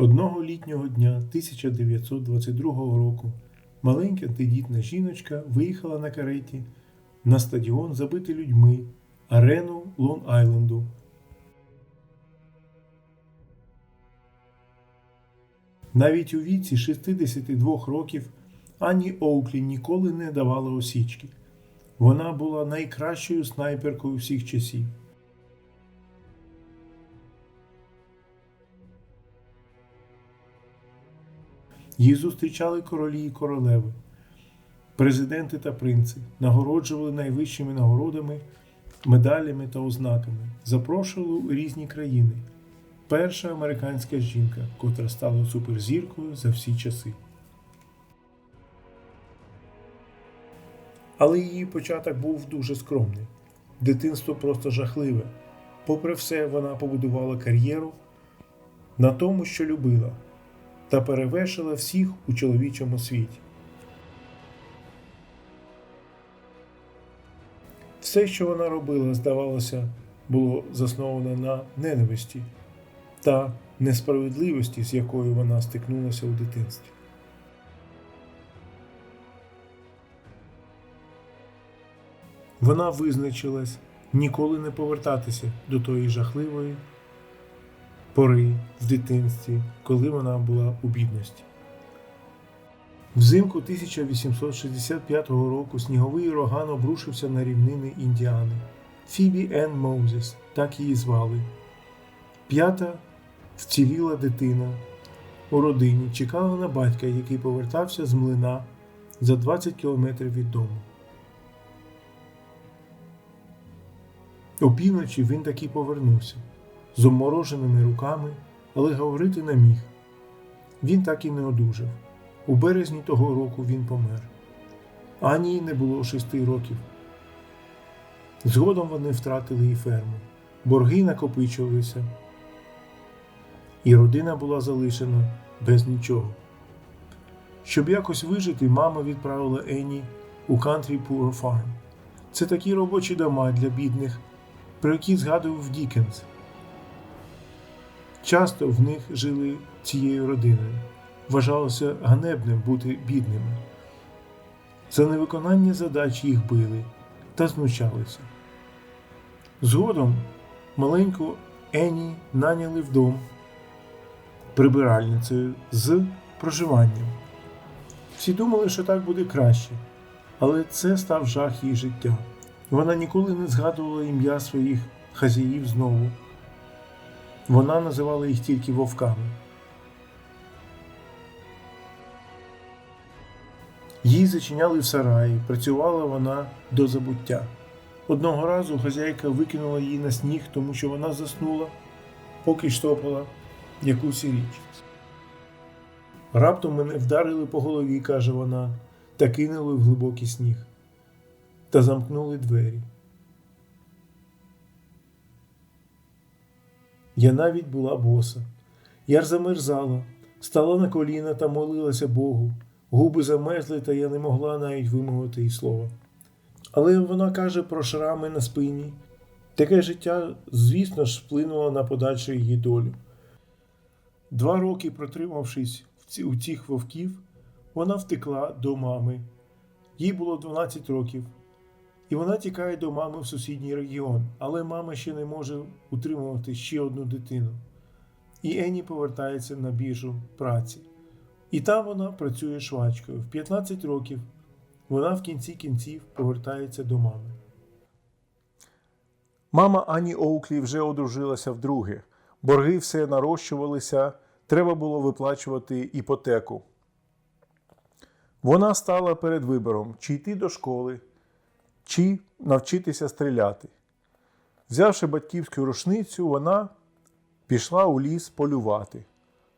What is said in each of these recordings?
Одного літнього дня 1922 року маленька тендітна жіночка виїхала на кареті на стадіон, забитий людьми, арену Лон-Айленду. Навіть у віці 62 років Ані Оуклі ніколи не давала осічки. Вона була найкращою снайперкою всіх часів. Її зустрічали королі і королеви, президенти та принци, нагороджували найвищими нагородами, медалями та ознаками, запрошували у різні країни. Перша американська жінка, котра стала суперзіркою за всі часи. Але її початок був дуже скромний. Дитинство просто жахливе. Попри все, вона побудувала кар'єру на тому, що любила, та перевершила всіх у чоловічому світі. Все, що вона робила, здавалося, було засноване на ненависті та несправедливості, з якою вона стикнулася у дитинстві. Вона визначилась ніколи не повертатися до тої жахливої пори в дитинстві, коли вона була у бідності. Взимку 1865 року сніговий ураган обрушився на рівнини Індіани. Фібі Енн Моузес, так її звали. П'ята вціліла дитина у родині чекала на батька, який повертався з млина за 20 кілометрів від дому. Опівночі він таки повернувся з обмороженими руками, але говорити не міг. Він так і не одужав. У березні того року він помер. Ані не було шести років. Згодом вони втратили і ферму. Борги накопичувалися, і родина була залишена без нічого. Щоб якось вижити, мама відправила Ені у Country Poor Farm. Це такі робочі дома для бідних, про які згадував Дікенс. Часто в них жили цією родиною. Вважалося ганебним бути бідними. За невиконання задач їх били та знущалися. Згодом маленьку Ені наняли в дом прибиральницею з проживанням. Всі думали, що так буде краще, але це став жах її життя. Вона ніколи не згадувала ім'я своїх хазяїв знову. Вона називала їх тільки вовками. Її зачиняли в сараї, працювала вона до забуття. Одного разу хазяйка викинула її на сніг, тому що вона заснула, поки штопала якусь річ. Раптом мене вдарили по голові, каже вона, та кинули в глибокий сніг та замкнули двері. Я навіть була боса. Я замерзала, стала на коліна та молилася Богу. Губи замерзли, та я не могла навіть вимовити і слова. Але вона каже про шрами на спині. Таке життя, звісно ж, вплинуло на подальшу її долю. Два роки протримавшись у цих вовків, вона втекла до мами. Їй було 12 років, і вона тікає до мами в сусідній регіон, але мама ще не може утримувати ще одну дитину. І Ені повертається на біржу праці. І там вона працює швачкою. В 15 років вона в кінці кінців повертається до мами. Мама Ані Оуклі вже одружилася вдруге. Борги все нарощувалися, треба було виплачувати іпотеку. Вона стала перед вибором, чи йти до школи, чи навчитися стріляти. Взявши батьківську рушницю, вона пішла у ліс полювати.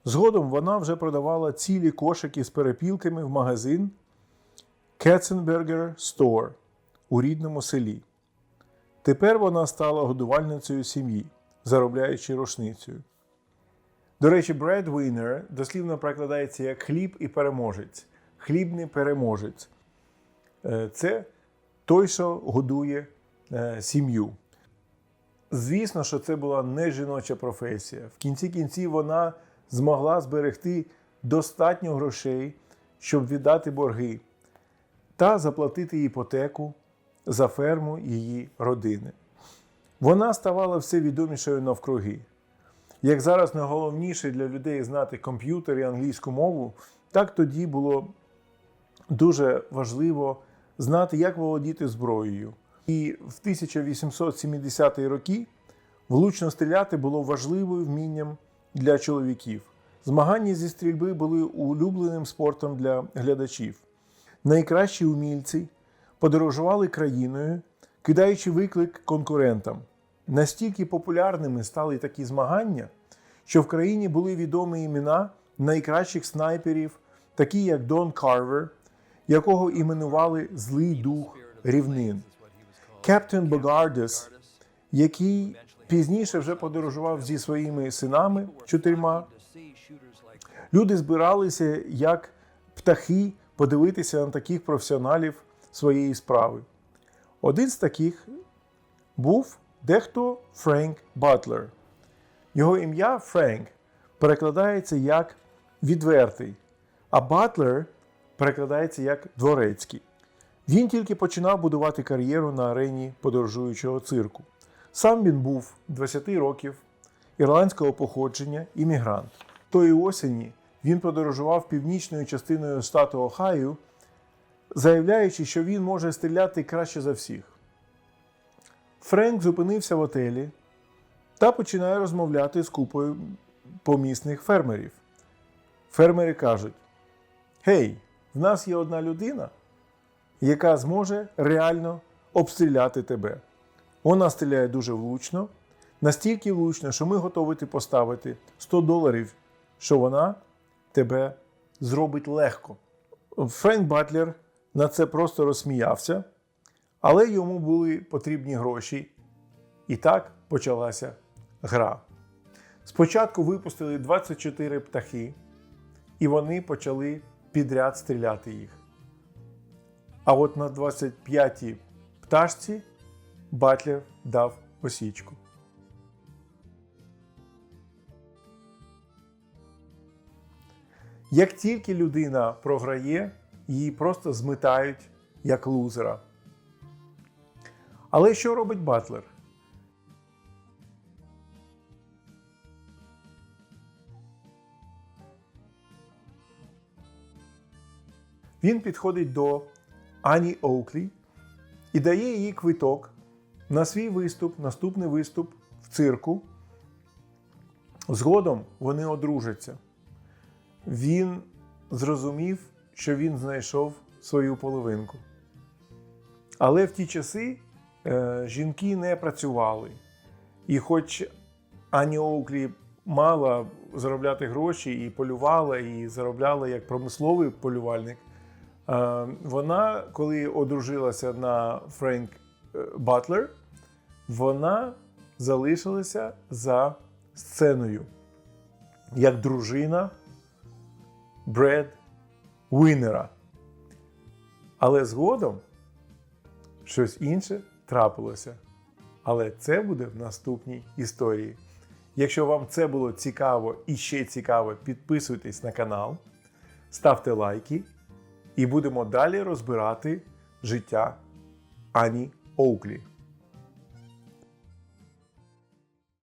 Згодом вона вже продавала цілі кошики з перепілками в магазин Katzenberger Store у рідному селі. Тепер вона стала годувальницею сім'ї, заробляючи рушницею. До речі, breadwinner дослівно перекладається як хліб і переможець, хлібний переможець. Е, Це той, що годує е, сім'ю. Звісно, що це була не жіноча професія. В кінці кінців вона змогла зберегти достатньо грошей, щоб віддати борги та заплатити іпотеку за ферму її родини. Вона ставала все відомішою навкруги. Як зараз найголовніше для людей знати комп'ютер і англійську мову, так тоді було дуже важливо знати, як володіти зброєю. І в 1870-ті роки влучно стріляти було важливим вмінням для чоловіків. Змагання зі стрільби були улюбленим спортом для глядачів. Найкращі умільці подорожували країною, кидаючи виклик конкурентам. Настільки популярними стали такі змагання, що в країні були відомі імена найкращих снайперів, такі як Дон Карвер, якого іменували Злий дух рівнин, Кептен Богардес, який пізніше вже подорожував зі своїми синами чотирма. Люди збиралися як птахи подивитися на таких професіоналів своєї справи. Один з таких був дехто Френк Батлер. Його ім'я Френк перекладається як відвертий, а Батлер перекладається як дворецький. Він тільки починав будувати кар'єру на арені подорожуючого цирку. Сам він був 20 років, ірландського походження, іммігрант. Тої осені він подорожував північною частиною штату Ohio, заявляючи, що він може стріляти краще за всіх. Френк зупинився в отелі та починає розмовляти з купою помісних фермерів. Фермери кажуть: Гей, в нас є одна людина, яка зможе реально обстріляти тебе. Вона стріляє дуже влучно, настільки влучно, що ми готові поставити 100 доларів, що вона тебе зробить легко. Френк Батлер на це просто розсміявся, але йому були потрібні гроші. І так почалася гра. Спочатку випустили 24 птахи, і вони почали підряд стріляти їх. А от на 25-й пташці Батлер дав осічку. Як тільки людина програє, її просто змитають як лузера. Але що робить Батлер? Він підходить до Ані Оуклі і дає їй квиток на свій виступ, наступний виступ в цирку. Згодом вони одружаться. Він зрозумів, що він знайшов свою половинку. Але в ті часи е, жінки не працювали. І хоч Ані Оуклі мала заробляти гроші і полювала, і заробляла як промисловий полювальник, вона, коли одружилася на Френк е, Батлер, вона залишилася за сценою як дружина Бред Уіннера. Але згодом щось інше трапилося. Але це буде в наступній історії. Якщо вам це було цікаво і ще цікаво, підписуйтесь на канал, ставте лайки і будемо далі розбирати життя Ані Оуклі.